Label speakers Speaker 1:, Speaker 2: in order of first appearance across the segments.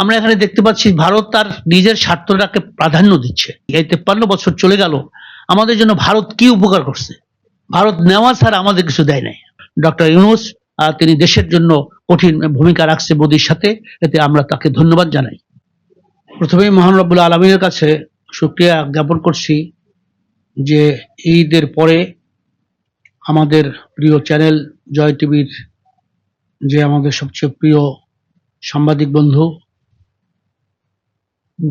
Speaker 1: আমরা এখানে দেখতে পাচ্ছি ভারত তার নিজের স্বার্থটাকে প্রাধান্য দিচ্ছে। এই তেপ্পান্ন বছর চলে গেল, আমাদের জন্য ভারত কি উপকার করছে? ভারত নেওয়া ছাড়া আমাদের কিছু দেয় নাই। ডক্টর ইউনুস তিনি দেশের জন্য কঠিন ভূমিকা রাখছে মোদীর সাথে, এতে আমরা তাকে ধন্যবাদ জানাই। প্রথমেই মহান আলমীর কাছে শুক্রিয়া জ্ঞাপন করছি যে ঈদের পরে আমাদের প্রিয় চ্যানেল জয় টিভির যে আমাদের সবচেয়ে প্রিয় সাংবাদিক বন্ধু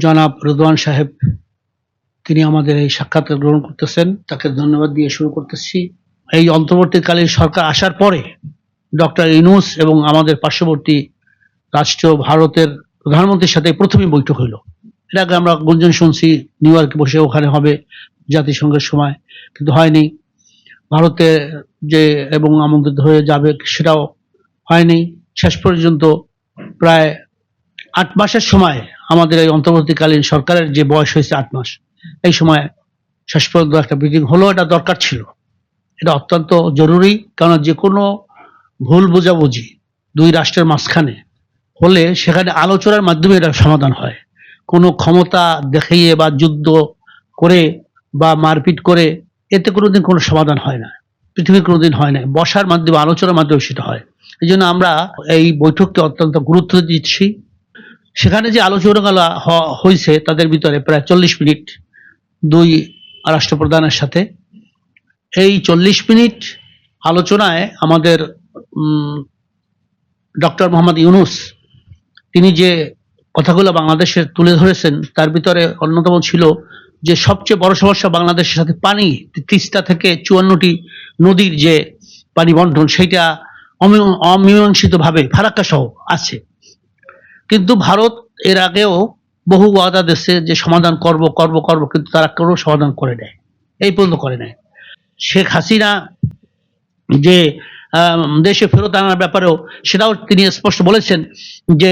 Speaker 1: জনাব রোদওয়ান সাহেব, তিনি আমাদের এই সাক্ষাৎকার গ্রহণ করতেছেন। তাকে ধন্যবাদ দিয়ে শুরু করতেছি। এই অন্তর্বর্তীকালীন সরকার আসার পরে ডক্টর ইনুস এবং আমাদের পার্শ্ববর্তী রাষ্ট্র ভারতের প্রধানমন্ত্রীর সাথে প্রথমেই বৈঠক হইল। এর আগে আমরা গুঞ্জন শুনছি, নিউ ইয়র্কে বসে ওখানে হবে জাতিসংঘের সময়, কিন্তু হয়নি। ভারতে যে এবং আমাদের হয়ে যাবে সেটাও হয়নি। শেষ পর্যন্ত প্রায় আট মাসের সময় আমাদের এই অন্তর্বর্তীকালীন সরকারের যে বয়স হয়েছে আট মাস, এই সময় শেষ পর্যন্ত একটা মিটিং হলো, এটা দরকার ছিল। এটা অত্যন্ত জরুরি কারণ যে কোনো ভুল বোঝাবুঝি দুই রাষ্ট্রের মাঝখানে হলে সেখানে আলোচনার মাধ্যমে এটা সমাধান হয়। কোনো ক্ষমতা দেখাইয়ে বা যুদ্ধ করে বা মারপিট করে এতে কোনোদিন কোনো সমাধান হয় না। পৃথিবীর কোনোদিন হয় না বসার মাধ্যমে, আলোচনার মাধ্যমে সেটা হয়। এই জন্য আমরা এই বৈঠককে অত্যন্ত গুরুত্ব দিচ্ছি। সেখানে যে আলোচনাগুলো হ- হয়েছে তাদের ভিতরে প্রায় চল্লিশ মিনিট দুই রাষ্ট্রপ্রধানের সাথে। এই চল্লিশ মিনিট আলোচনায় আমাদের ডক্টর মোহাম্মদ ইউনুস, তিনি যে কথাগুলো বাংলাদেশের তুলে ধরেছেন, তার ভিতরে অন্যতম ছিল যে সবচেয়ে বড় সমস্যা বাংলাদেশের সাথে পানি, তিস্তা থেকে চুয়ান্নটি নদীর যে পানি বন্টন সেইটা অমি- অমীমাংসিতভাবে ফারাক্কা সহ আছে। কিন্তু ভারত এর আগেও বহু ওয়াদা দেশে যে সমাধান করব করব করব, কিন্তু তারা কোনো সমাধান করে নেয় এই পর্যন্ত করে নেয় শেখ হাসিনা যে দেশে ফেরত আনার ব্যাপারেও সেটাও তিনি স্পষ্ট বলেছেন যে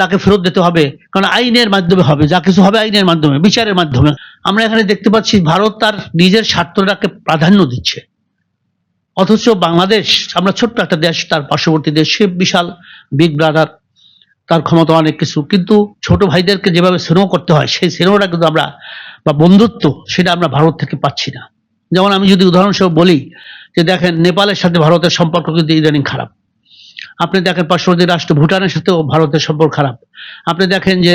Speaker 1: তাকে ফেরত দিতে হবে, কারণ আইনের মাধ্যমে হবে, যা কিছু হবে আইনের মাধ্যমে, বিচারের মাধ্যমে। আমরা এখানে দেখতে পাচ্ছি ভারত তার নিজের স্বার্থটাকে প্রাধান্য দিচ্ছে। অথচ বাংলাদেশ, আমরা ছোট্ট একটা দেশ, তার পার্শ্ববর্তী দেশ বিশাল বিগ ব্রাদার তার ক্ষমতা অনেক কিছু। কিন্তু ছোট ভাইদেরকে যেভাবে স্নেহ করতে হয়, সেই স্নেহটা কিন্তু আমরা বা বন্ধুত্ব সেটা আমরা ভারত থেকে পাচ্ছি না। যেমন আমি যদি উদাহরণস্বরূপ বলি যে দেখেন, নেপালের সাথে ভারতের সম্পর্ক কিন্তু ইদানিং খারাপ। আপনি দেখেন পার্শ্ববর্তী রাষ্ট্র ভুটানের সাথেও ভারতের সম্পর্ক খারাপ। আপনি দেখেন যে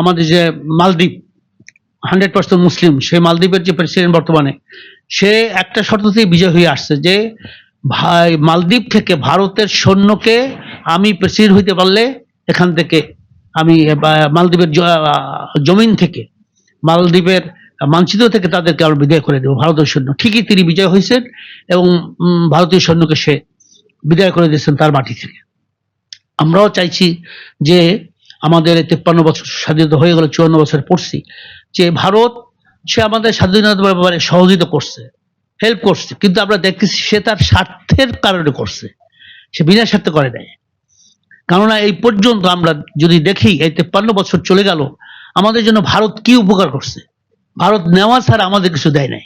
Speaker 1: আমাদের যে মালদ্বীপ, হান্ড্রেড পার্সেন্ট মুসলিম সেই মালদ্বীপের যে প্রেসিডেন্ট বর্তমানে, সে একটা শর্ততেই বিজয় হয়ে আসছে যে, ভাই, মালদ্বীপ থেকে ভারতের সৈন্যকে আমি প্রেসিডেন্ট হইতে পারলে এখান থেকে আমি মালদ্বীপের জমিন থেকে, মালদ্বীপের মানচিত্র থেকে তাদেরকে আমরা বিদায় করে দেবো, ভারতীয় সৈন্য। ঠিকই তিনি বিজয় হয়েছেন এবং ভারতীয় সৈন্যকে সে বিদায় করে দিয়েছেন তার মাটি থেকে। আমরাও চাইছি যে আমাদের তেপ্পান্ন বছর স্বাধীনতা হয়ে গেল, চুয়ান্ন বছর পড়ছি, যে ভারত, সে আমাদের স্বাধীনতা ব্যাপারে সহযোগিতা করছে হেল্প করছে, কিন্তু আমরা দেখতেছি সে তার স্বার্থের কারণে করছে, সে বিনা স্বার্থে করে নাই। কেননা এই পর্যন্ত আমরা যদি দেখি, এই তেপ্পান্ন বছর চলে গেল, আমাদের জন্য ভারত কি উপকার করছে? ভারত নেওয়া ছাড়া আমাদের কিছু দেয় নাই।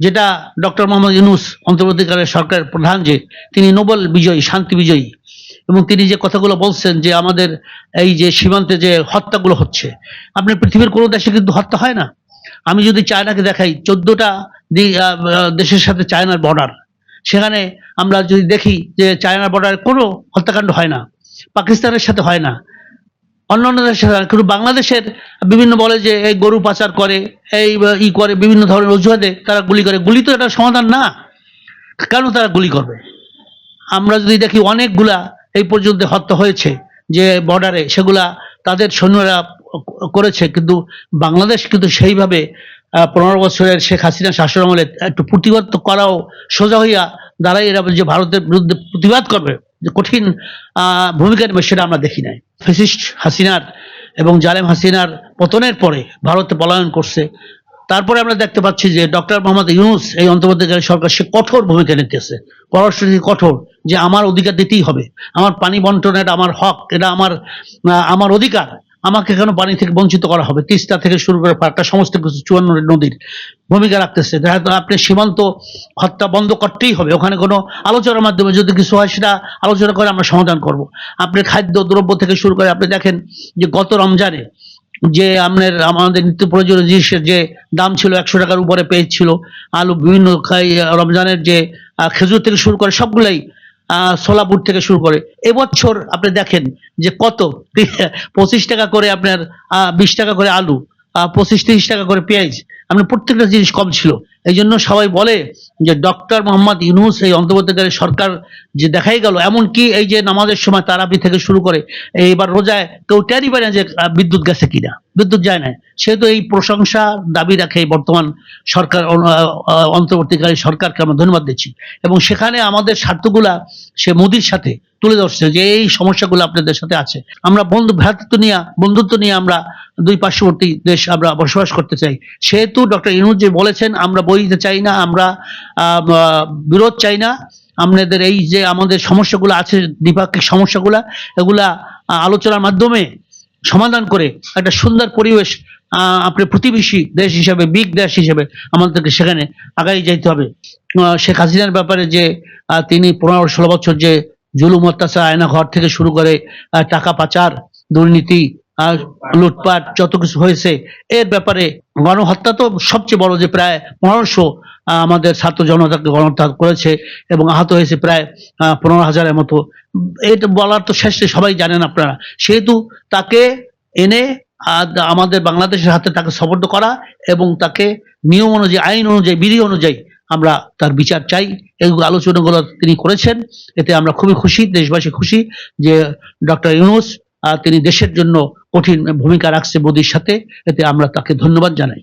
Speaker 1: যেটা ডক্টর মোহাম্মদ ইউনুস অন্তর্বর্তীকালের সরকারের প্রধান যে, তিনি নোবেল বিজয়ী, শান্তি বিজয়ী, এবং তিনি যে কথাগুলো বলছেন যে আমাদের এই যে সীমান্তে যে হত্যাগুলো হচ্ছে, আপনি পৃথিবীর কোনো দেশে কিন্তু হত্যা হয় না। আমি যদি চায়নাকে দেখাই, চোদ্দটা দেশের সাথে চায়নার বর্ডার সেখানে আমরা যদি দেখি যে চায়নার বর্ডারে কোনো হত্যাকাণ্ড হয় না, পাকিস্তানের সাথে হয় না অন্যান্য দেশের সাথে কিন্তু বাংলাদেশের বিভিন্ন বলে যে এই গরু পাচার করে, এই ই করে, বিভিন্ন ধরনের অজুহাতে তারা গুলি করে, গুলি তো এটা সমাধান না। কেন তারা গুলি করবে? আমরা যদি দেখি অনেকগুলা এই পর্যন্ত হত্যা হয়েছে যে বর্ডারে সেগুলা তাদের সৈন্যরা করেছে, কিন্তু বাংলাদেশ কিন্তু সেইভাবে পনেরো বছরের শেখ হাসিনা শাসন আমলে একটু প্রতিবাদ করাও সোজা হইয়া দাঁড়াই এরা যে ভারতের বিরুদ্ধে প্রতিবাদ করবে, যে কঠিন ভূমিকা নেবে সেটা আমরা দেখি নাই। ফেসিস্ট হাসিনার এবং জালেম হাসিনার পতনের পরে ভারতে পলায়ন করছে। তারপরে আমরা দেখতে পাচ্ছি যে ডক্টর মোহাম্মদ ইউনুস, এই অন্তর্বর্তীকালীন সরকার, সে কঠোর ভূমিকা নিতেছে। পররাষ্ট্রনীতি কঠোর, যে আমার অধিকার দিতেই হবে। আমার পানি বন্টন, এটা আমার হক, এটা আমার আমার অধিকার। আমাকে কেন পানি থেকে বঞ্চিত করা হবে? তিস্তা থেকে শুরু করে পাট্টা সমস্ত কিছু চুয়ান্ন নদীর ভূমিকা রাখতেছে। দেখা আপনি সীমান্ত হত্যা বন্ধ করতেই হবে। ওখানে কোনো আলোচনার মাধ্যমে যদি কিছু হয়, সেটা আলোচনা করে আমরা সমাধান করব। আপনি খাদ্য দ্রব্য থেকে শুরু করে, আপনি দেখেন যে গত রমজানে যে আপনার, আমাদের নিত্য প্রয়োজনীয় জিনিসের যে দাম ছিল একশো টাকার উপরে পেঁয়াজ ছিল আলু, বিভিন্ন রমজানের যে খেজুর থেকে শুরু করে সবগুলাই সোলাপুর থেকে শুরু করে এবছর আপনি দেখেন যে কত? পঁচিশ টাকা করে আপনার আহ, বিশ টাকা করে আলু আহ, পঁচিশ তিরিশ টাকা করে পেঁয়াজ। আপনার প্রত্যেকটা জিনিস কম ছিল। এই জন্য সবাই বলে যে ডক্টর মোহাম্মদ ইউনুস এই অন্তর্বর্তীকালীন সরকার যে দেখাই গেল এমনকি এই যে নামাজের সময় তারাবি থেকে শুরু করে এইবার রোজায় কেউ টেরই পারে যে বিদ্যুৎ গেছে কিনা বিদ্যুৎ যায় না সেহেতু এই প্রশংসা দাবি রাখে বর্তমান সরকার আহ, সরকারকে আমরা ধন্যবাদ দিচ্ছি। এবং সেখানে আমাদের স্বার্থগুলা সে মোদির সাথে তুলে ধরছে যে এই সমস্যাগুলো আপনাদের সাথে আছে। আমরা বন্ধু ভ্রাতৃত্ব নিয়ে বন্ধুত্ব নিয়ে আমরা দুই পার্শ্ববর্তী দেশ আমরা বসবাস করতে চাই। সেহেতু ডক্টর ইনুজ যে বলেছেন আমরা বইতে চাই না আমরা বিরোধ চাই না। আপনাদের এই যে আমাদের সমস্যাগুলো আছে দ্বিপাক্ষিক সমস্যাগুলা এগুলা আলোচনার মাধ্যমে সমাধান করে একটা সুন্দর পরিবেশ আহ, আপনার প্রতিবেশী দেশ হিসাবে বিগ দেশ হিসেবে আমাদেরকে সেখানে আগাই যাইতে হবে। শেখ হাসিনার ব্যাপারে যে তিনি পনেরো ষোলো বছর যে জুলুম অত্যাচার আয়না ঘর থেকে শুরু করে টাকা পাচার দুর্নীতি লুটপাট যত কিছু হয়েছে, এর ব্যাপারে গণহত্যা তো সবচেয়ে বড় যে প্রায় পনেরোশো আমাদের ছাত্র জনতাকে গণহত্যা করেছে এবং আহত হয়েছে প্রায় পনেরো হাজারের মতো। এটা বলার তো শেষে সবাই জানেন আপনারা। সেহেতু তাকে এনে আমাদের বাংলাদেশের হাতে তাকে সপর্দ করা এবং তাকে নিয়ম অনুযায়ী, আইন অনুযায়ী, বিধি অনুযায়ী আমরা তার বিচার চাই। এগুলো আলোচনাগুলো তিনি করেছেন। এতে আমরা খুবই খুশি, দেশবাসী খুশি যে ডক্টর ইউনুস তিনি দেশের জন্য কঠিন ভূমিকা রাখছে মোদীর সাথে। এতে আমরা তাকে ধন্যবাদ জানাই।